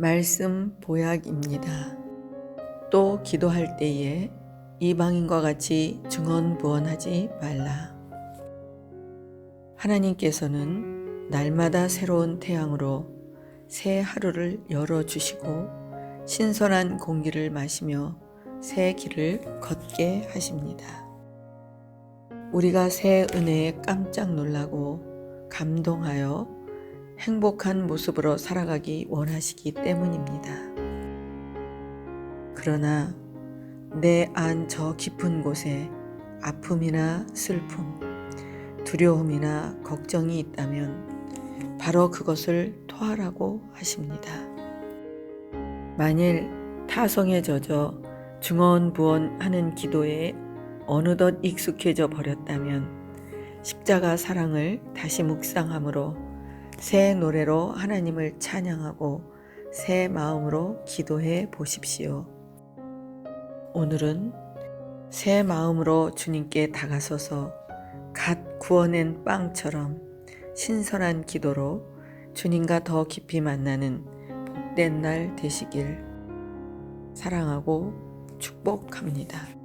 말씀 보약입니다. 또 기도할 때에 이방인과 같이 증언 부언하지 말라. 하나님께서는 날마다 새로운 태양으로 새 하루를 열어 주시고 신선한 공기를 마시며 새 길을 걷게 하십니다. 우리가 새 은혜에 깜짝 놀라고 감동하여 행복한 모습으로 살아가기 원하시기 때문입니다. 그러나 내 안 저 깊은 곳에 아픔이나 슬픔, 두려움이나 걱정이 있다면 바로 그것을 토하라고 하십니다. 만일 타성에 젖어 중언부언 하는 기도에 어느덧 익숙해져 버렸다면 십자가 사랑을 다시 묵상함으로 새 노래로 하나님을 찬양하고 새 마음으로 기도해 보십시오. 오늘은 새 마음으로 주님께 다가서서 갓 구워낸 빵처럼 신선한 기도로 주님과 더 깊이 만나는 복된 날 되시길 사랑하고 축복합니다.